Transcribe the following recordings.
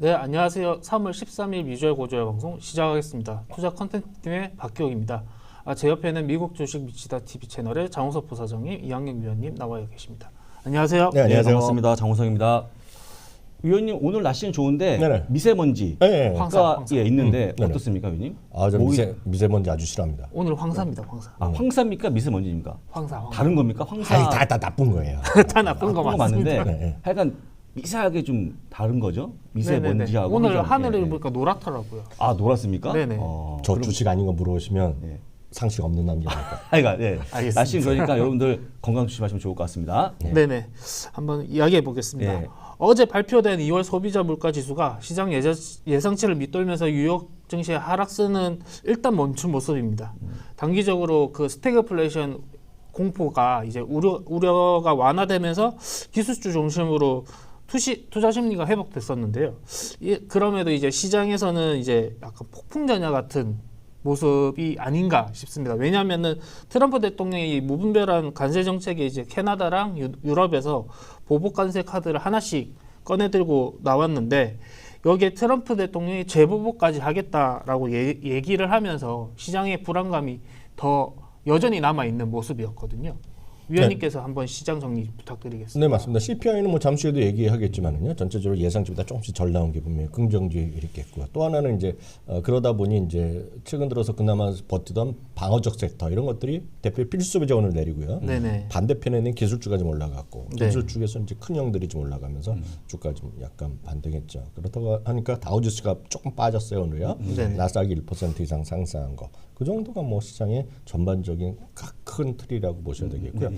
네, 안녕하세요. 3월 13일 미주얼 고조의 방송 시작하겠습니다. 투자 컨텐츠팀의 박기옥입니다. 아, 제 옆에는 미국 주식 미치다 TV 채널의 장우석 부사장님, 이학영 위원님 나와 계십니다. 안녕하세요. 네, 안녕하세요. 반갑습니다. 장호성입니다. 위원님 오늘 날씨는 좋은데 네네. 네, 네. 황사, 황사. 예, 있는데 음, 네네. 어떻습니까, 위원님? 아, 저 미세, 미세먼지 아주 싫어합니다. 오늘 황사입니다. 황사. 아, 황사입니까, 미세먼지입니까? 황사. 황사. 다른 겁니까? 황사 아이, 다, 다 나쁜 거예요. 다 나쁜 거 그런 거. 맞는데 네, 네. 하여간 미세하게 좀 다른 거죠? 미세먼지하고 오늘 황사. 하늘을 예, 예. 보니까 노랗더라고요. 아 노랗습니까? 네네. 어, 저 주식 아닌 거 물어보시면 예. 상식 없는 남자니까. 하여간 예. 알겠습니다. 날씨는 그러니까 여러분들 건강 조심하시면 좋을 것 같습니다. 네. 네 한번 이야기해 보겠습니다. 예. 어제 발표된 2월 소비자 물가 지수가 시장 예자, 예상치를 밑돌면서 뉴욕 증시의 하락세는 일단 멈춘 모습입니다. 단기적으로 그 스태그플레이션 공포가 이제 우려 우려가 완화되면서 기술주 중심으로 투시 투자 심리가 회복됐었는데요. 이, 그럼에도 이제 시장에서는 이제 약간 폭풍 전야 같은 모습이 아닌가 싶습니다. 왜냐하면은 트럼프 대통령이 이 무분별한 관세 정책에 이제 캐나다랑 유, 유럽에서 보복 관세 카드를 하나씩 꺼내들고 나왔는데 여기에 트럼프 대통령이 재보복까지 하겠다라고 예, 얘기를 하면서 시장의 불안감이 더 여전히 남아 있는 모습이었거든요. 위원님께서 한번 시장 정리 부탁드리겠습니다. 네, 맞습니다. CPI는 뭐 잠시 후에도 얘기하겠지만은요. 전체적으로 예상치보다 조금씩 절 나온 게 분명히 긍정적이겠고요. 또 하나는 이제 어, 그러다 보니 이제 최근 들어서 그나마 버티던 방어적 섹터 이런 것들이 대표 필수 자원을 내리고요. 네네. 반대편에는 기술주가 좀 올라갔고 네. 기술 쪽에서 이제 큰 형들이 좀 올라가면서 주가 좀 약간 반등했죠. 그렇다고 하니까 다우지수가 조금 빠졌어요 오늘요. 네. 나스닥이 1% 이상 상승한 거. 그 정도가 뭐 시장의 전반적인 가- 큰 틀이라고 보셔야 되겠고요.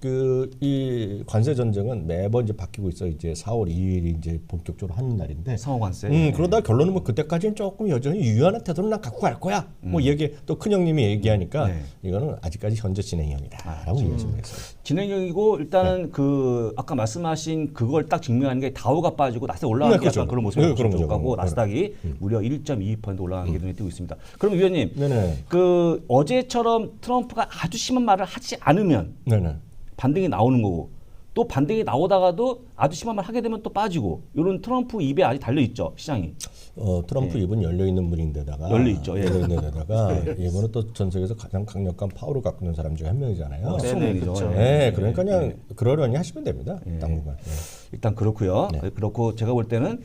그 이 관세 전쟁은 매번 이제 바뀌고 있어 이제 4월 2일이 이제 본격적으로 하는 날인데. 상호 관세. 음, 그러다 결론은 뭐 그때까지는 조금 여전히 유연한 태도를 난 갖고 갈 거야. 뭐 얘기 또 큰 형님이 얘기하니까 네. 이거는 아직까지 현재 진행형이다라고 얘기했습니다. 진행형이고 일단은 그 아까 말씀하신 그걸 딱 증명하는 게 다우가 빠지고 나스닥 올라가는 네, 게 그렇죠. 약간 그런 모습을 네, 그런 네, 거죠. 가고. 나스닥이 무려 1.22% 올라가는 게 눈에 띄고 있습니다. 그럼 위원님 네네. 그 어제처럼 트럼프가 아주 심한 말을 하지 않으면 네네. 반등이 나오는 거고 또 반등이 나오다가도 아주 심한 말 하게 되면 또 빠지고 이런 트럼프 입에 아직 달려 있죠 시장이. 어, 트럼프 입은 열려 있는 문인데다가 열려 있죠, 예. 열려 있는 데다가 이분은 또 전 세계에서 가장 강력한 파워를 갖고 있는 사람 중에 한 명이잖아요. 어, 네네, 수능이죠. 그렇죠. 예. 네, 그러니까 그냥 그러려니 하시면 됩니다. 당분간. 네. 일단 그렇고요. 네. 그렇고 제가 볼 때는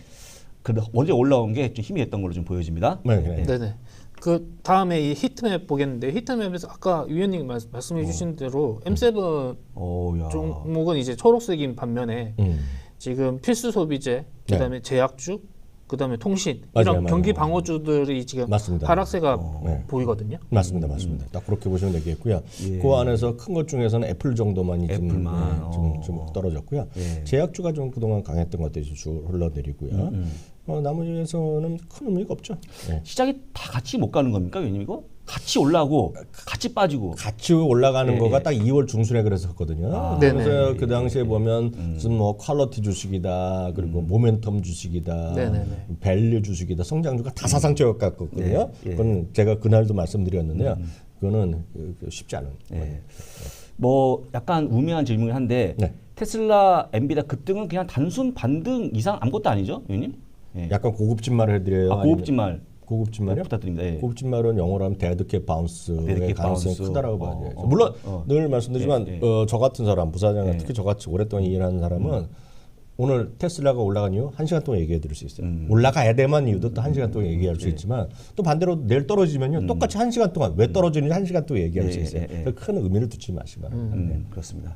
그 어제 올라온 게 좀 힘이 됐던 걸로 좀 보여집니다. 네, 네. 네네. 그 다음에 이 히트맵 보겠는데 히트맵에서 아까 위원님 말, 말씀해 주신 대로 M7 오야. 종목은 이제 초록색인 반면에 음. 지금 필수 소비재, 그다음에 제약주, 그다음에 통신 맞아요, 이런 맞아요. 경기 방어주들이 지금 맞습니다. 하락세가 네. 보이거든요. 맞습니다, 맞습니다. 딱 그렇게 보시면 되겠고요. 예. 그 안에서 큰 것 중에서는 애플 정도만이 좀, 애플만, 네, 좀, 어. 좀 떨어졌고요. 예. 제약주가 좀 그동안 강했던 것들이 좀 흘러내리고요. 음, 어, 나머지 에서는 큰 의미가 없죠. 네. 시장이 다 같이 못 가는 겁니까, 위원님 이거? 같이 올라고 같이 빠지고. 같이 올라가는 예, 거가 예. 딱 2월 중순에 그랬었거든요. 아, 네네. 그래서 그 당시에 보면 무슨 뭐 퀄러티 주식이다, 그리고 모멘텀 주식이다, 네네네. 밸류 주식이다, 성장주가 다 사상적 같거든요. 네, 예. 그건 제가 그날도 말씀드렸는데요. 그거는 그- 그 쉽지 않은. 예. 뭐 약간 우매한 질문을 한데 네. 테슬라, 엔비다 급등은 그냥 단순 반등 이상 아무것도 아니죠, 위원님? 예. 약간 고급진 말을 해드려요. 아, 고급진 말 고급진 말이요? 부탁드립니다. 예. 고급진 말은 영어로 하면 데드캣 바운스의 가능성이. 크다라고 어, 봐야죠. 어, 물론 어. 늘 말씀드리지만 예, 예. 어, 저 같은 사람, 부사장 예. 특히 저같이 오랫동안 일하는 사람은 오늘 테슬라가 올라간 이유 한 시간 동안 얘기해 드릴 수 있어요. 음. 올라가야 돼만 이유도 또 한 시간 동안 얘기할 수 있지만 또 반대로 내일 떨어지면요 똑같이 한 시간 동안 왜 떨어지는지 한 시간 동안 얘기할 예, 수 있어요. 큰 의미를 두지 마시기 바랍니다. 음, 그렇습니다.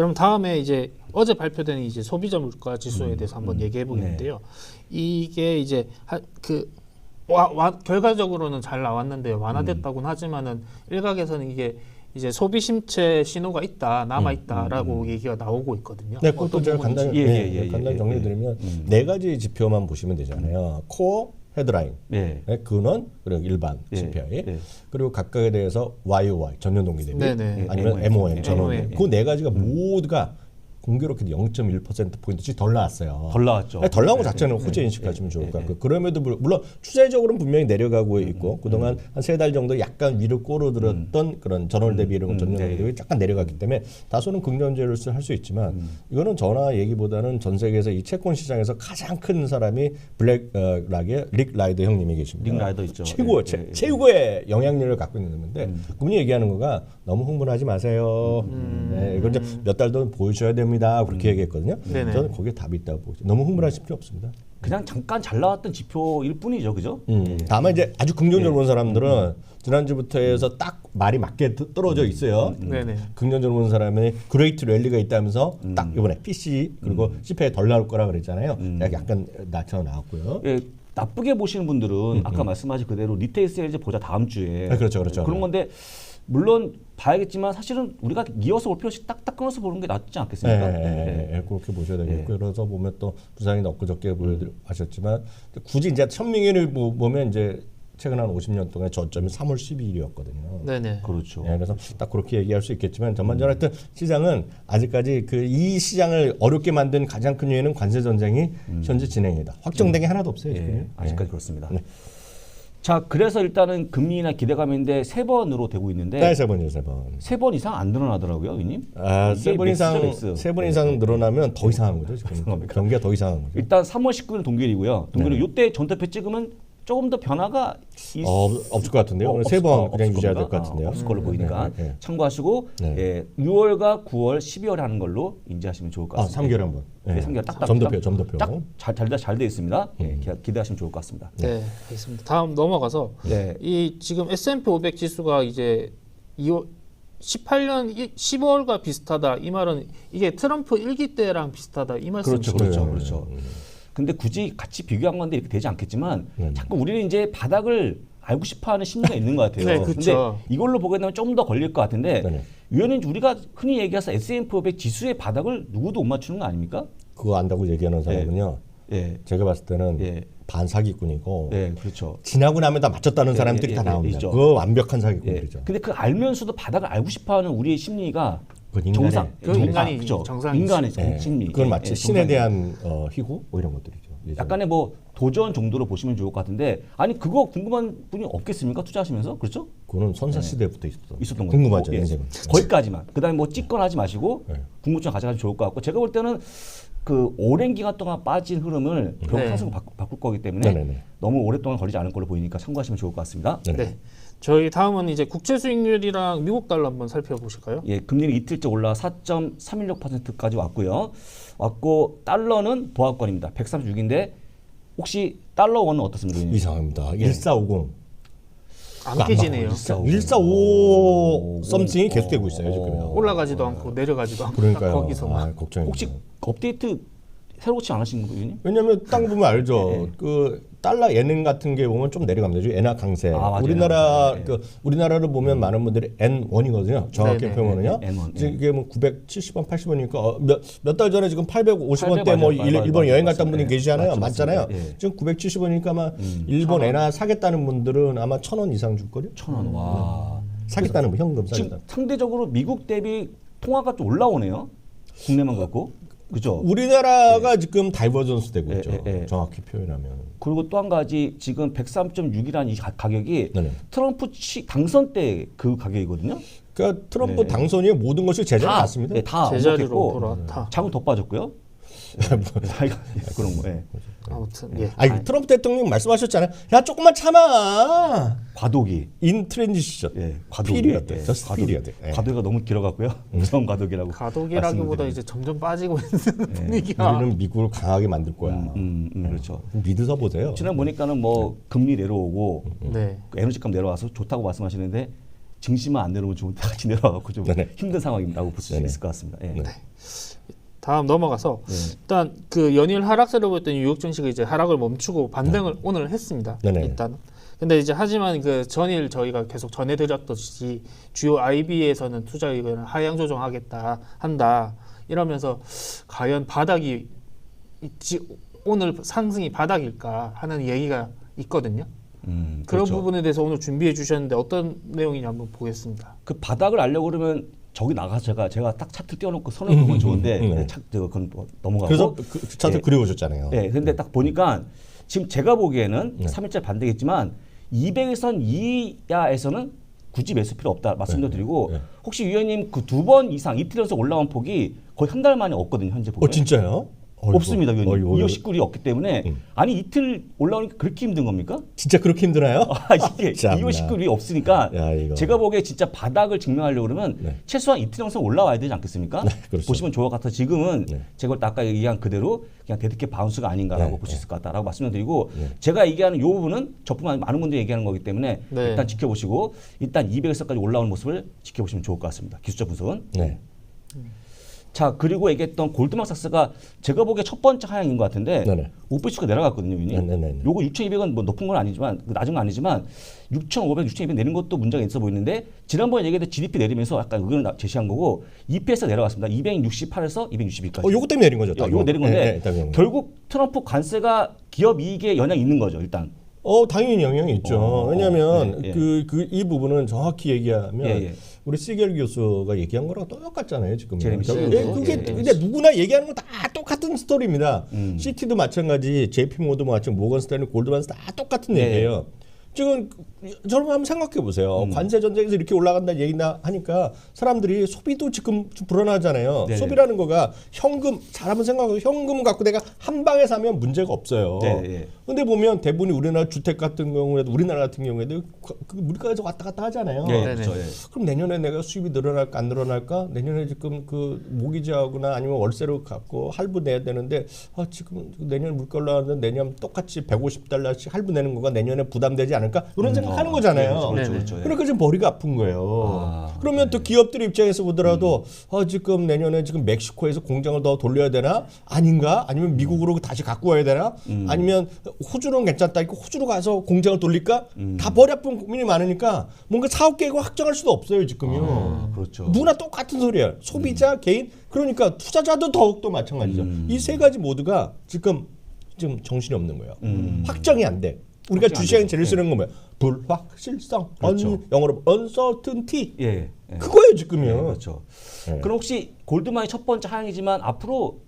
그럼 다음에 이제 어제 발표된 이제 소비자 물가 지수에 대해서 한번 얘기해 보겠는데요. 이게 이제 하, 그 와, 와, 결과적으로는 잘 나왔는데요. 완화됐다고는 하지만은 일각에서는 이게 이제 소비 심체 신호가 있다 남아 있다라고 얘기가 나오고 있거든요. 네, 그것도 제가. 간단히 예, 네, 예, 예, 간단히 예, 정리드리면 네 가지 지표만 보시면 되잖아요. 코어, 헤드라인, 예. 네, 근원 그리고 일반 예, CPI 예. 그리고 각각에 대해서 YOY 전년 동기 대비 네네. 아니면 MOM, 전원. 그 네 가지가 모두가 공교롭게도 0.1% 포인트씩 덜 나왔어요. 덜 나왔죠. 아니, 덜 나온 것 네, 자체는 네, 호재 네, 인식하시면 네, 좋을 네, 것 네. 같고 그럼에도 불- 물론 추세적으로는 분명히 내려가고 있고 음, 그동안 한 세 달 정도 약간 위로 꼬르들었던 그런 전월 대비 이런 전년 네. 대비 약간 내려갔기 때문에 다소는 긍정적으로 할 수 있지만 음. 이거는 전화 얘기보다는 전 세계에서 이 채권 시장에서 가장 큰 사람이 블랙락의 릭 라이더 형님이 계십니다. 릭 라이더 있죠. 최고 예, 최, 예, 예. 최고의 영향력을 갖고 있는 분인데 음. 그분이 얘기하는 거가 너무 흥분하지 마세요. 네, 이건 몇달 더 보여줘야 됩니다. 그렇게 음. 얘기했거든요. 네네. 저는 거기에 답이 있다고 보죠. 너무 흥분하실 필요 없습니다. 그냥 잠깐 잘 나왔던 지표일 뿐이죠, 그죠? 음, 다만 이제 아주 예. 긍정적으로 본 사람들은 음. 지난주부터 해서 딱 말이 맞게 드- 떨어져 있어요. 음. 네네. 긍정적으로 본 사람이 그레이트 랠리가 있다면서 음. 딱 이번에 PC 그리고 CPI 덜 나올 거라 그랬잖아요. 약간 낮춰 나왔고요. 예, 나쁘게 보시는 분들은 아까 말씀하신 그대로 리테일 세일즈 보자 다음 주에. 아, 그렇죠, 그렇죠. 그런 건데 물론 봐야겠지만 사실은 우리가 이어서 올 필요 없이 딱딱 끊어서 보는 게 낫지 예, 않겠습니까? 예, 예. 예, 예, 그렇게 보셔야 되겠고 예. 그래서 보면 또 부산이 엊그저께 보여하셨지만 굳이 이제 천명일을 보- 보면 이제 최근 한 50년 동안 저점이 3월 12일이었거든요. 네네. 그렇죠. 예, 그래서 딱 그렇게 얘기할 수 있겠지만 전반적으로 하여튼 시장은 아직까지 그 이 시장을 어렵게 만든 가장 큰 요인은 관세 전쟁이 현재 진행이다. 확정된 게 하나도 없어요. 예, 지금. 아직까지 그렇습니다. 네. 자, 그래서 일단은 금리나 기대감인데 세 번으로 되고 있는데 네, 세 번이요, 세 번. 세 번 이상 안 늘어나더라고요, 위님. 아, 세 번 이상. 세번 네. 이상 늘어나면 더 이상한 거죠. 지금? 경기가 더 이상한 거죠. 일단 3월 19일 동결이고요. 동결은 네. 이때 전태표 찍으면 조금 더 변화가 있, 어, 없을 것 같은데요. 어, 오늘 없을- 세번 어, 그냥 유지해야 될 겁니까? 것 같은데요. 아, 없을 걸로 보이니까 네, 네, 네. 참고하시고 네. 예, 6월과 9월, 12월에 하는 걸로 인지하시면 좋을 것 아, 같습니다. 3개월 한 번. 네, 네. 3개월 딱딱 점도표, 점도표. 딱잘잘돼 있습니다. 예, 기- 기대하시면 좋을 것 같습니다. 네, 알겠습니다. 다음 넘어가서 네. 이 지금 S&P 500 지수가 이제 2월 18년 15월과 비슷하다. 이 말은 이게 트럼프 일기 때랑 비슷하다. 이 말씀이시죠? 그렇죠, 그렇죠, 네. 그렇죠. 근데 굳이 같이 비교한 건데 이렇게 되지 않겠지만 네. 자꾸 우리는 이제 바닥을 알고 싶어하는 심리가 있는 것 같아요. 네, 근데 그렇죠. 이걸로 보게 되면 좀 더 걸릴 것 같은데 네네. 위원님 우리가 흔히 얘기해서 S&P 500 지수의 바닥을 누구도 못 맞추는 거 아닙니까? 그거 안다고 얘기하는 사람은요. 예, 제가 봤을 때는 예. 반사기꾼이고 예, 그렇죠. 지나고 나면 다 맞췄다는 예, 사람들이 예, 다 예, 나옵니다. 그거 완벽한 예. 사기꾼들이죠. 근데 그 알면서도 바닥을 알고 싶어하는 우리의 심리가 그건 인간의- 정상, 그 정상, 인간이 그죠? 정상이지. 인간의 예, 심리. 그건 예, 마치 예, 신에 정상이죠. 대한 어, 희구 뭐 이런 것들이죠. 예전에. 약간의 뭐 도전 정도로 보시면 좋을 것 같은데 아니 그거 궁금한 분이 없겠습니까 투자하시면서 그렇죠? 그거는 선사 시대부터 있었던, 있었던 거죠. 궁금하죠 예. 인생은. 거기까지만. 그다음에 뭐 찍거나 하지 마시고 네. 궁금증 가져가면 좋을 것 같고 제가 볼 때는 그 오랜 기간 동안 빠진 흐름을 결국 네. 상승으로 바꾸, 바꿀 거기 때문에 네네네. 너무 오랫동안 걸리지 않을 걸로 보이니까 참고하시면 좋을 것 같습니다. 네. 네. 저희 다음은 이제 국채 수익률이랑 미국 달러 한번 살펴보실까요? 예, 금리는 이틀째 올라 4.316%까지 왔고요. 왔고 달러는 보합권입니다. 136인데 혹시 달러 원은 어떻습니까? 이상합니다. 1450. 안 깨지네요. 1455 썸씽이 계속되고 있어요 지금. 올라가지도 않고 내려가지도 않고 딱 그러니까요. 거기서만. 아. 혹시 업데이트 새로 고치 안 하신 거예요? 왜냐하면 땅 보면 알죠. 네. 그 달러 예능 같은 게 보면 좀 내려갑니다. 지금 엔화 강세. 아. 우리나라 네. 그 우리나라를 보면 많은 분들이 N1이거든요. 정확히 네네. 표현은요. 네, N1, 지금 이게 뭐 970원, 80원이니까 몇몇 달 전에 지금 850원대 800 뭐. 일, 맞아요. 일본 여행 맞아요. 갔던 분이 네. 계시잖아요. 맞잖아요. 지금 970원이니까 아마 일본 엔화 사겠다는 분들은 아마 1,000원 이상 줄 거요. 천 원. 와. 사겠다는 거 현금 지금 사겠다. 상대적으로 미국 대비 통화가 좀 올라오네요. 국내만 갖고. 그죠? 우리나라가 지금 다이버전스 되고 예, 있죠. 예, 예. 정확히 표현하면. 그리고 또 한 가지 지금 103.6이라는 이 가- 가격이 네네. 트럼프 치, 당선 때 그 가격이거든요. 그러니까 트럼프 네. 당선이 모든 것이 제자리 맞습니다. 네, 다 제자리로 언급했고 돌아왔다. 자금 더 빠졌고요. 네, 다 이거- 예, 그런 거. 예. 아무튼 예. 아니 트럼프 대통령 말씀하셨잖아요. 야 조금만 참아. 과도기. 인 트랜지션. 예, 과도기. 피리어드. 예, 저스트 과도기. 피리어드. 예. 과도기가 너무 길어갖고요. 무서운 과도기라고. 말씀드립니다. 이제 점점 빠지고 있는 분위기가. 우리는 미국을 강하게 만들 거야. 음, 음, 그렇죠. 믿으서 보세요. 지난 보니까는 뭐 금리 내려오고 네. 그 에너지값 내려와서 좋다고 말씀하시는데 증시만 안 내려오면 좋은데 같이 내려와갖고 좀 네네. 힘든 상황이라고 볼수 네네. 있을 것 같습니다. 예. 네. 다음 넘어가서 네. 일단 그 연일 하락세를 보였던 뉴욕 증시가 이제 하락을 멈추고 반등을 오늘 했습니다. 네네. 일단 근데 이제 하지만 그 전일 저희가 계속 전해드렸듯이 주요 IB에서는 투자 의견을 하향 조정하겠다 한다 이러면서 과연 바닥이 있지 오늘 상승이 바닥일까 하는 얘기가 있거든요. 음, 그런 그렇죠. 부분에 대해서 오늘 준비해 주셨는데 어떤 내용이냐 한번 보겠습니다. 그 바닥을 알려고 그러면 저기 나가서 제가 제가 딱 차트 띄워놓고 선을 보면 좋은데 음, 네. 차, 저, 그건 뭐 넘어가고. 그래서 그 차트 예. 그려오셨잖아요. 네, 근데 딱 보니까 지금 제가 보기에는 네. 삼 3일째 반대겠지만 200선 이하에서는 굳이 매수 필요 없다 말씀도 드리고 네. 혹시 위원님 그 두 번 이상 이틀 연속 올라온 폭이 거의 한 달 만에 없거든요 현재 보면 어 진짜요? 어이구, 없습니다 위원님 어이구, 어이구. 식굴이 없기 때문에 음. 아니 이틀 올라오니까 그렇게 힘든 겁니까? 진짜 그렇게 힘드나요? 아 이게 참나. 이호 식굴이 없으니까 야. 제가 보기에 진짜 바닥을 증명하려고 그러면 네. 최소한 이틀 영상 올라와야 되지 않겠습니까? 네, 그렇죠. 보시면 좋을 것 같아 지금은 네. 제가 아까 얘기한 그대로 그냥 대득게 바운스가 아닌가라고 네, 볼수 네. 있을 것 같다라고 말씀을 드리고 네. 제가 얘기하는 이 부분은 저뿐만 아니라 많은 분들이 얘기하는 거기 때문에 네. 일단 지켜보시고 일단 200에서까지 올라오는 모습을 지켜보시면 좋을 것 같습니다. 기술적 분석은. 네. 자 그리고 얘기했던 골드만삭스가 제가 보기에 첫 번째 하향인 것 같은데 네네. 우프치가 내려갔거든요, 위님. 네네네. 요거 6,200은 뭐 높은 건 아니지만 그 낮은 건 아니지만 6,500, 6,200 내린 것도 문제가 있어 보이는데 지난번에 얘기했던 GDP 내리면서 약간 의견을 나- 제시한 거고 EPS 내려갔습니다. 268에서 262까지. 어, 요거 때문에 내린 거죠. 요, 거 내린 건데 네, 네. 결국 트럼프 관세가 기업 이익에 영향이 있는 거죠, 일단. 어 당연히 영향이 있죠. 어, 왜냐하면 네, 예. 그그 이 부분은 정확히 얘기하면 예, 예. 우리 시겔 교수가 얘기한 거랑 똑같잖아요 지금. 제레미 시겔 예, 교수. 그게 예, 예. 근데 누구나 얘기하는 건 다 똑같은 스토리입니다. 음. 시티도 마찬가지, JP 모도 마찬가지, 모건 스탠리, 골드만스 다 똑같은 예. 얘기예요. 지금 저러면 한번 생각해 보세요. 음. 관세 전쟁에서 이렇게 올라간다 얘기나 하니까 사람들이 소비도 지금 좀 불안하잖아요. 네네. 소비라는 거가 현금 잘하면 생각하고 현금 갖고 내가 한 방에 사면 문제가 없어요. 네네. 근데 보면 대부분이 우리나라 주택 같은 경우에도 우리나라 같은 경우에도 그- 그 물가에서 왔다 갔다 하잖아요. 예, 네네. 그렇죠. 예. 그럼 내년에 내가 수입이 늘어날까 안 늘어날까? 내년에 지금 그 모기지하거나 아니면 월세로 갖고 할부 내야 되는데 아 지금 내년 물가 올라가는데 내년 똑같이 150달러씩 할부 내는 거가 내년에 부담되지 않을까? 이런 생각하는 어, 거잖아요. 예, 그렇죠, 그렇죠. 그러니까 지금 머리가 아픈 거예요. 아, 그러면 또 기업들 입장에서 보더라도 아, 지금 내년에 지금 멕시코에서 공장을 더 돌려야 되나? 아닌가? 아니면 미국으로 다시 갖고 와야 되나? 아니면 호주는 괜찮다. 이거 호주로 가서 공장을 돌릴까? 다 머리 아픈 고민이 많으니까 뭔가 사업 계획을 확정할 수도 없어요 지금요. 아, 그렇죠. 누구나 똑같은 소리야. 소비자, 개인, 그러니까 투자자도 더욱더 마찬가지죠. 음. 이세 가지 모두가 지금 지금 정신이 없는 거예요. 음. 확정이 안 돼. 우리가 되죠. 제일 쓰는 건 뭐야? 불확실성. 그렇죠. 언, 영어로 uncertainty. 예. 예. 그거예요 예, 지금요. 그렇죠. 예. 그럼 혹시 골드만이 첫 번째 하향이지만 앞으로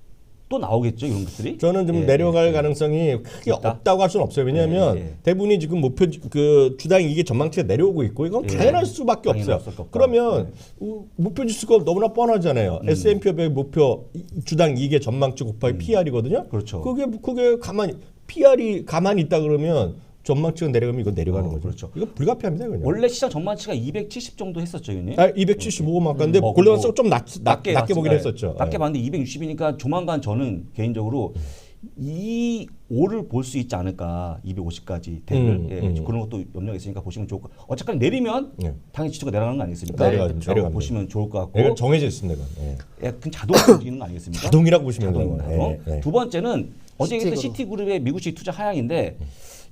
또 나오겠죠 이런 것들이? 저는 좀 예, 내려갈 예, 가능성이 크게 있다? 없다고 할 수는 없어요. 왜냐하면 예, 예. 대부분이 지금 목표 그 주당 이게 전망치가 내려오고 있고 이건 예. 당연할 수밖에 없어요. 그러면 우- 목표 지수가 너무나 뻔하잖아요. 음. S&P 500 목표 이- 주당 이익의 전망치 곱하기 PR이거든요. 그렇죠. 그게 그게 가만히 PR이 가만히 있다 그러면 전망치가 내려가면 이거 내려가는 어, 거죠. 그렇죠. 이거 불가피합니다 그냥. 원래 시장 전망치가 270 정도 했었죠, 이님. 아, 275만 갔는데 어, 골드만스가 뭐좀 낮, 낮, 낮게, 낮게 보긴. 했었죠. 낮게 예. 봤는데 260이니까 조만간 저는 개인적으로 이 5를 볼 수 있지 않을까 250까지 대를 음, 예, 음. 그런 것도 염려가 있으니까 보시면 좋을 것 어쨌든 내리면 예. 당연히 지수가 내려가는 거 아니겠습니까? 내려가죠. 그렇죠? 내려갑니다. 보시면 좋을 것 같고 정해져 있습니다. 예. 예, 그냥 자동으로 움직이는 거 아니겠습니까? 자동이라고 보시면 되는 자동, 거예요. 자동. 예, 예. 두 번째는 어제 얘기했던 시티그룹. 시티그룹의 미국 주식 투자 하향인데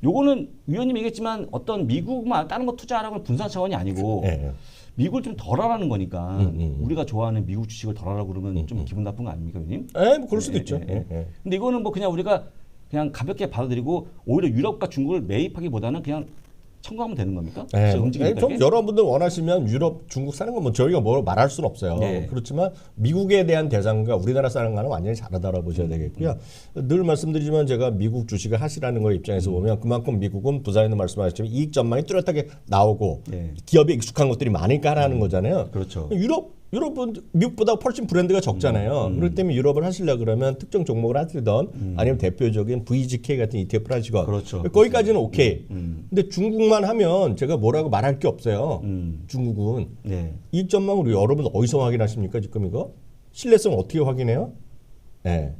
요거는 위원님 얘기했지만 어떤 미국만 다른 거 투자하라고 분산 차원이 아니고 예, 예. 미국을 좀 덜하라는 거니까 음, 음, 음. 우리가 좋아하는 미국 주식을 덜하라고 그러면 좀 기분 나쁜 거 아닙니까, 위원님? 예, 뭐 그럴 수도 예, 있죠. 예, 예. 예, 예. 근데 이거는 뭐 그냥 우리가 그냥 가볍게 받아들이고 오히려 유럽과 중국을 매입하기보다는 그냥 청구하면 되는 겁니까? 예, 그래서 움직이니까 좀? 여러분들 원하시면 유럽, 중국 사는 건 뭐 저희가 뭐 말할 수는 없어요. 네. 그렇지만 미국에 대한 대상과 우리나라 사는 거는 완전히 다르다고 보셔야 음, 되겠고요. 늘 말씀드리지만 제가 미국 주식을 하시라는 거 음. 입장에서 보면 그만큼 미국은 부자에도 말씀하셨지만 이익 전망이 뚜렷하게 나오고 네. 기업에 익숙한 것들이 많으니까 하라는 거잖아요. 그렇죠. 유럽 유럽은 미국보다 훨씬 브랜드가 적잖아요. 음, 그렇기 때문에 유럽을 하시려 그러면 특정 종목을 하시던 아니면 대표적인 VGK 같은 ETF를 하시건 그렇죠. 거기까지는 오케이. 음. 근데 중국만 하면 제가 뭐라고 말할 게 없어요. 음. 중국은 네. 이익 전망을 여러분 어디서 확인하십니까 지금 이거 신뢰성 어떻게 확인해요? 네.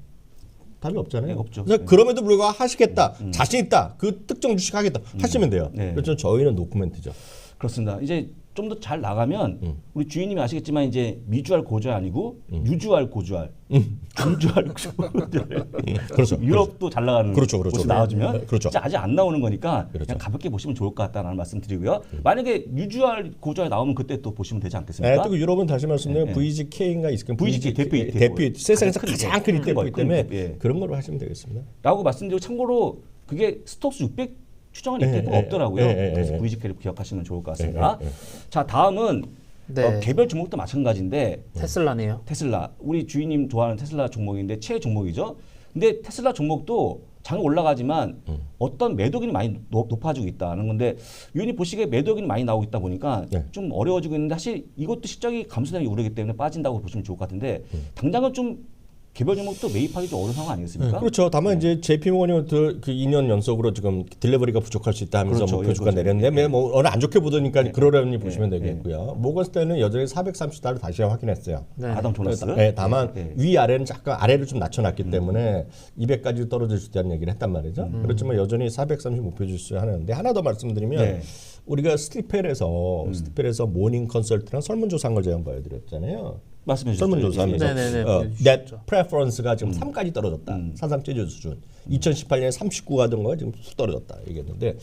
답이 없잖아요. 네, 없죠. 그래서 네. 그럼에도 불구하고 하시겠다, 자신 있다, 그 특정 주식 하겠다 하시면 돼요. 네. 그렇죠. 저희는 노코멘트죠. 그렇습니다. 이제 좀 더 잘 나가면 음. 우리 주인님이 아시겠지만 이제 미주알 고주알 아니고 유주알 고주알, 유주알 고주알. 그렇죠. 유럽도 잘 나가는 그렇죠, 그렇죠. 곳이 네. 나와주면 네, 그렇죠. 진짜 아직 안 나오는 거니까 그렇죠. 그냥 가볍게 보시면 좋을 것 같다는 말씀 드리고요. 만약에 유주알 고주알 나오면 그때 또 보시면 되지 네, 않겠습니까? 또 유럽은 다시 말씀드리면 네, 네. VGK인가 있을 VGK 대표 ETF. 대표 세상에서 가장 큰 가장 큰큰 때문에 예. 그런 걸로 하시면 되겠습니다. 라고 말씀드리고 참고로 그게 스톡스 600 추정한 예, ETF가 예, 없더라고요. 예, 예, 그래서 예. VGK를 기억하시면 좋을 것 같습니다. 예, 예, 예. 자 다음은 네. 어, 개별 종목도 마찬가지인데 테슬라네요. 테슬라 우리 주인님 좋아하는 테슬라 종목인데 최애 종목이죠. 근데 테슬라 종목도 장 올라가지만 어떤 매도기는 많이 높- 높아지고 있다는 건데 위원님 보시기에 매도기는 많이 나오고 있다 보니까 네. 좀 어려워지고 있는데 사실 이것도 실적이 감소되는 우려기 때문에 빠진다고 보시면 좋을 것 같은데 당장은 좀 개별 종목도 매입하기 좀 어려운 상황 아니겠습니까? 그렇죠. 다만 이제 JP 모건이 그 2년 연속으로 지금 딜리버리가 부족할 수 있다 하면서 그렇죠. 목표 예, 주가 그렇죠. 내렸는데 뭐 어느 안 좋게 보더니까 그러려니 보시면 예, 되겠고요. 모건 스탠은 여전히 430달러 다시 확인했어요. 네. 아담 조나스. 네, 다만 예, 예. 위 아래는 잠깐 아래를 좀 낮춰놨기 때문에 200까지 떨어질 수 있다는 얘기를 했단 말이죠. 그렇지만 여전히 430 목표 주수 하는데 하나 더 말씀드리면 네. 우리가 스티펠에서 스티펠에서 모닝 컨설트랑 설문조사한 걸 제가 보여드렸잖아요. 말씀해 주시죠. 설문조사하면서 네네네, 어, 보여주시죠. net preference가 지금 3까지 떨어졌다. 사상 최저 수준. 2018년에 39가 던 거가 지금 쑥 떨어졌다 얘기했는데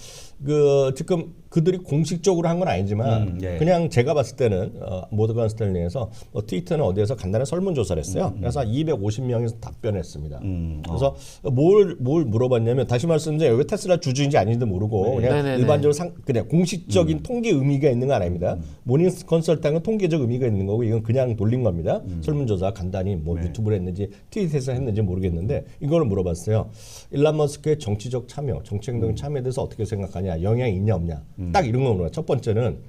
그 지금 그들이 공식적으로 한 건 아니지만 음, 예. 그냥 제가 봤을 때는 어, 모드건 스탠리에서 어, 트위터는 어디에서 간단한 설문조사를 했어요. 그래서 250명이 답변했습니다. 음, 어. 그래서 뭘, 뭘 물어봤냐면 다시 말씀드리면 여기 테슬라 주주인지 아닌지도 모르고 그냥 네네네. 일반적으로 상, 그냥 공식적인 통계 의미가 있는 건 아닙니다. 모닝 컨설팅은 통계적 의미가 있는 거고 이건 그냥 돌린 겁니다. 설문조사 간단히 뭐 유튜브로 했는지 트윗에서 했는지 모르겠는데 이거를 물어봤어요. 일란 머스크의 정치적 참여, 정치 행동 참여에 대해서 어떻게 생각하냐, 영향이 있냐 없냐. 딱 이런 거 물어요. 첫 번째는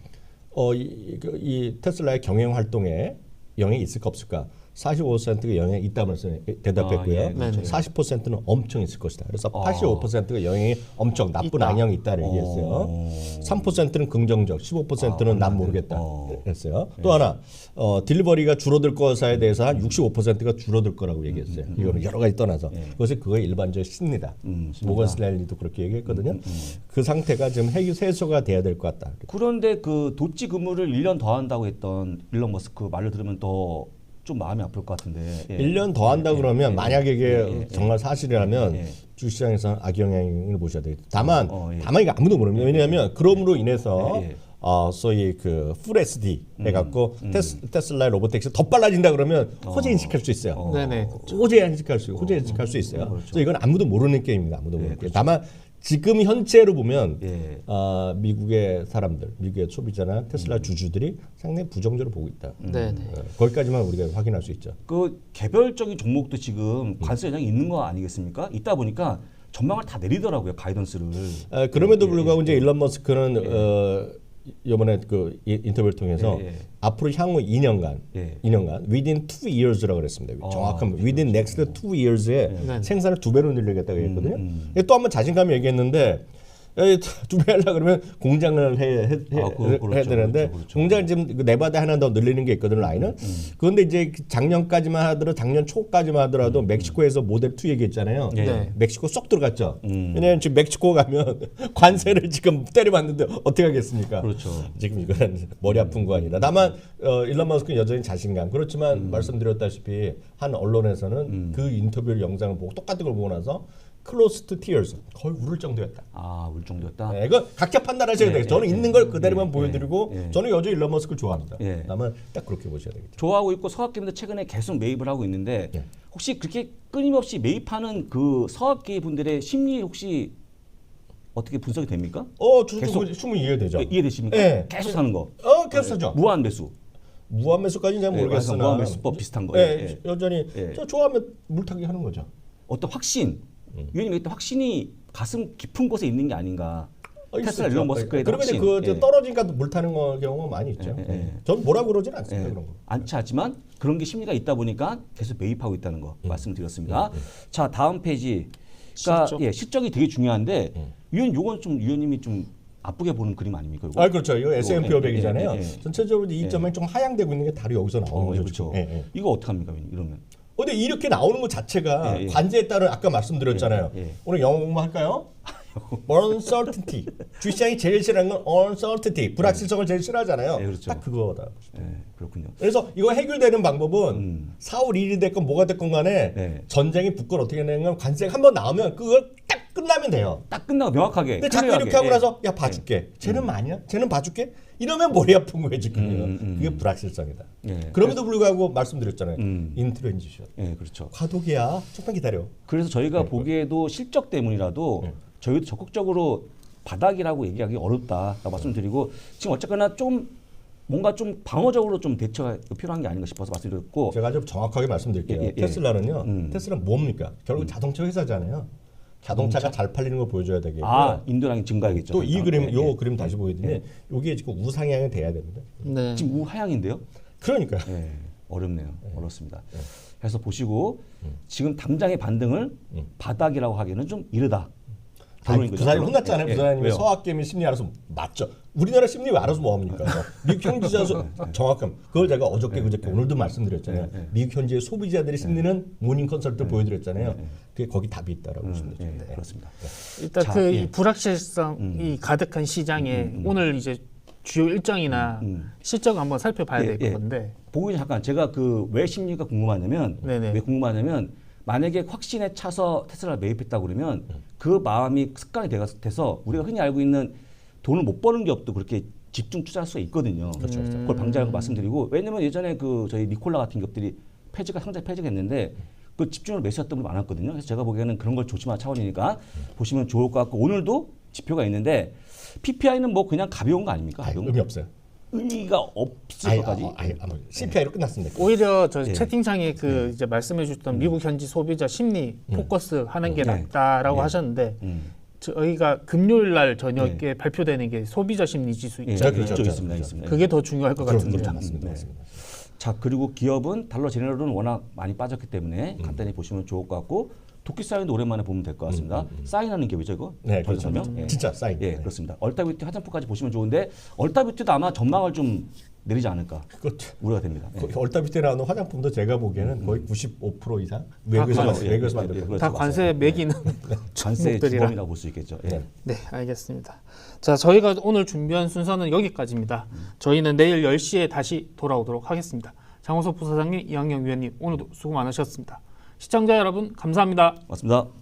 어, 이, 그, 이 테슬라의 경영 활동에 영향이 있을까 없을까? 45%가 영향이 있다면서 대답했고요. 아, 예, 그렇죠. 40%는 엄청 있을 것이다. 그래서 아. 85%가 영향이 엄청 나쁜 있다. 영향이 있다를 얘기했어요. 어. 3%는 긍정적, 15%는 아, 난 모르겠다. 어. 했어요. 또 하나 어, 딜리버리가 줄어들 것에 대해서 한 65%가 줄어들 거라고 얘기했어요. 이거는 여러 가지 떠나서 그것이 그거의 일반적 심리다. 음. 모건 스탠리도 그렇게 얘기했거든요. 그 상태가 지금 핵이 세소가 돼야 될 것 같다. 그런데 그 도치 근무를 1년 더 한다고 했던 일론 머스크 말을 들으면 더 좀 마음이 아플 것 같은데. 예. 1년 더 한다 그러면 만약에 이게 예, 예, 정말 사실이라면 예, 예. 주시장에서 악영향을 보셔야 되겠다. 다만 어, 예. 다만 이거 아무도 모릅니다. 왜냐하면 그럼으로 인해서 예, 예. 어, 소위 그 풀SD 해갖고 음, 테스, 테슬라의 로보택시 더 빨라진다 그러면 호재 인식할 수 있어요. 어. 네네. 호재 인식할 수, 호재 인식할 수 있어요. 그래서 이건 아무도 모르는 게임입니다. 아무도 모르는 그렇죠. 게임. 다만 지금 현재로 보면 예. 어, 미국의 사람들, 미국의 소비자나 테슬라 음. 주주들이 상당히 부정적으로 보고 있다. 네 네. 어, 거기까지만 우리가 확인할 수 있죠. 그 개별적인 종목도 지금 관세 영향이 있는 거 아니겠습니까? 있다 보니까 전망을 다 내리더라고요 가이던스를. 아, 그럼에도 예, 불구하고 이제 일론 머스크는 어, 이번에 그 이- 인터뷰를 통해서 예, 예. 앞으로 향후 2년간, 예. 2년간 within two years라고 그랬습니다. 아, 정확한 within next two years에 네. 생산을 두 배로 늘리겠다고 했거든요. 음, 또한번 자신감 얘기했는데 두배 하려 그러면 공장을 해, 해, 해, 아, 그- 해야 그렇죠, 되는데 그렇죠, 그렇죠. 공장 지금 그 네바다 하나 더 늘리는 게 있거든 라인은. 그런데 이제 그 작년까지만 하더라도 작년 초까지만 하더라도 멕시코에서 모델 2 얘기했잖아요. 예. 네. 멕시코 쏙 들어갔죠. 음. 왜냐하면 지금 멕시코 가면 관세를 지금 때려봤는데 어떻게 하겠습니까? 그렇죠. 지금 이거는 머리 아픈 거 아니라. 다만 어, 일론 머스크는 여전히 자신감. 그렇지만 음. 말씀드렸다시피 한 언론에서는 그 인터뷰 영상을 보고 똑같은 걸 보고 나서 close to tears 거의 울을 정도였다. 아, 울 정도였다. 네, 이거 각자 판단하셔야 예, 돼요. 예, 저는 예, 있는 걸 예, 그대로만 예, 보여드리고 예. 저는 여전히 일론 머스크를 좋아합니다. 예. 다만 딱 그렇게 보셔야 되겠죠. 좋아하고 있고 서학기분들 최근에 계속 매입을 하고 있는데 예. 혹시 그렇게 끊임없이 매입하는 그 서학기 분들의 심리 혹시 어떻게 분석이 됩니까? 어, 저, 계속- 저, 충분히 이해되죠. 예, 이해되십니까? 예. 계속 사는 거. 어, 계속 사죠. 무한 매수. 무한 매수까지는 잘 예, 모르겠으나 무한 매수법 비슷한 거. 예, 예, 예. 여전히 예. 저 좋아하면 물타기 하는 거죠. 어떤 확신. 위원님 얘기했던 확신이 가슴 깊은 곳에 있는 게 아닌가. 어, 테슬라. 일론 머스크의 그러면. 그 예. 떨어지니까 물 타는 거 경우가 많이 있죠. 예, 예, 예. 전 뭐라 그러진 않습니다 예, 그런 거. 않지 않지만 그런 게 심리가 있다 보니까 계속 매입하고 있다는 거 음. 말씀드렸습니다. 자 다음 페이지. 그러니까 실적. 예, 실적이 되게 중요한데 음. 위원 요건 좀 위원님이 좀 아프게 보는 그림 아닙니까? 이거? 아 그렇죠. 이거 S&P 예, 500이잖아요. 예, 예, 예. 전체적으로 이제 이점이 좀 하향되고 있는 게 다리 여기서 나오는 어, 거죠. 그렇죠. 예, 예. 이거 어떻게 합니까, 위원님? 이러면? 어, 근데 이렇게 나오는 것 자체가 예, 예. 관제에 따른 아까 말씀드렸잖아요. 예, 예. 오늘 영어 공부할까요? uncertainty. 주시장이 제일 싫어하는 건 uncertainty. 불확실성을 제일 싫어하잖아요. 예, 그렇죠. 딱 그거다. 예, 그렇군요. 그래서 이거 해결되는 방법은 음. 4월 1일이 됐건 뭐가 됐건 간에 네. 전쟁이 붙건 어떻게 되냐면 관세가 한번 나오면 그걸 딱 끝나면 돼요. 딱 끝나고 명확하게. 근데 자꾸. 이렇게 하고 예. 나서 야 봐줄게. 쟤는 마냐? 쟤는 봐줄게. 이러면 머리 아픈 거예요 지금. 음, 음. 그게 불확실성이다. 예. 그럼에도 불구하고 말씀드렸잖아요. 음. 인트랜지션. 예, 그렇죠. 과도기야. 조금만 기다려. 그래서 저희가 네, 보기에도 실적 때문이라도 네. 저희도 적극적으로 바닥이라고 얘기하기 어렵다라고 말씀드리고 지금 어쨌거나 좀 뭔가 좀 방어적으로 좀 대처가 필요한 게 아닌가 싶어서 말씀드렸고 제가 좀 정확하게 말씀드릴게요. 예, 예, 예. 테슬라는요. 음. 테슬라 는 뭡니까? 결국 자동차 회사잖아요. 자동차가 잘 팔리는 걸 보여줘야 되겠고요. 아 인도량이 증가하겠죠. 또 이. 그림, 예, 요 예. 그림 다시 보여드리면 예. 요게 지금 우상향이 돼야 됩니다. 네. 지금 우하향인데요. 그러니까요. 예, 어렵네요. 어렵습니다. 그래서 보시고 지금 당장의 반등을 바닥이라고 하기는 좀 이르다. 아, 거죠. 부사님 결론. 혼났잖아요. 예, 예. 왜요? 서학개미 심리 알아서 맞죠. 우리나라 심리 왜 알아서 뭐 합니까? 미국 현지자 소- 정확함. 그걸 제가 어저께 그저께 오늘도 말씀드렸잖아요. 예, 예. 미국 현지의 소비자들의 심리는 모닝 컨설트 보여드렸잖아요. 그게 거기 답이 있다라고 보시면 예, 되죠. 네. 그렇습니다. 일단 자, 그 예. 이 불확실성이 가득한 시장에 오늘 이제 주요 일정이나 음. 실적을 한번 살펴봐야 예, 될 예. 건데 전에 잠깐 제가 그 왜 심리가 궁금하냐면 네네. 왜 궁금하냐면 만약에 확신에 차서 테슬라 매입했다 그러면 그 마음이 습관이 돼서 우리가 흔히 알고 있는 돈을 못 버는 기업도 그렇게 집중 투자할 수가 있거든요. 그렇죠. 그걸 방지하고 말씀드리고 왜냐면 예전에 그 저희 니콜라 같은 기업들이 폐지가 상당히 폐지가 했는데 그 집중을 매수했던 분이 많았거든요. 그래서 제가 보기에는 그런 걸 조심할 차원이니까 보시면 좋을 것 같고 오늘도 지표가 있는데 PPI는 뭐 그냥 가벼운 거 아닙니까? 가벼운 의미 없어요. 의미가 없을 아예, 것까지. 아, 아예, 아마 CPI로 끝났습니다. 오히려 저 예. 채팅창에 그 이제 말씀해 주셨던 미국 현지 소비자 심리 포커스 하는 게 낫다라고 예. 하셨는데 음. 저희가 금요일 날 저녁에 발표되는 게 소비자 심리 지수 예, 있잖아요. 그렇죠, 그렇죠, 있습니다, 그렇죠. 있습니다. 그게 더 중요할 것 그럼, 같은데요. 그렇죠. 맞습니다. 네. 맞습니다. 자 그리고 기업은 달러 제네럴은 워낙 많이 빠졌기 때문에 간단히 보시면 좋을 것 같고 도끼 사인도 오랜만에 보면 될 것 같습니다. 사인하는 기업이죠 이거? 네, 그렇죠. 예. 진짜 사인. 예, 네. 그렇습니다. 얼타뷰티 화장품까지 보시면 좋은데 얼타뷰티도 아마 전망을 좀 내리지 않을까 그거 우려가 됩니다. 예. 나오는 화장품도 제가 보기에는 거의 95% 이상 외국에서 관세. 만- 외국에서 예, 만든 예, 거. 그렇죠. 다 관세 매기는 관세 종목들이라. 주범이라고 볼 수 있겠죠. 예. 네. 네, 알겠습니다. 자, 저희가 오늘 준비한 순서는 여기까지입니다. 저희는 내일 10시에 다시 돌아오도록 하겠습니다. 장호석 부사장님, 이학영 위원님, 오늘도 수고 많으셨습니다. 시청자 여러분, 감사합니다. 맞습니다.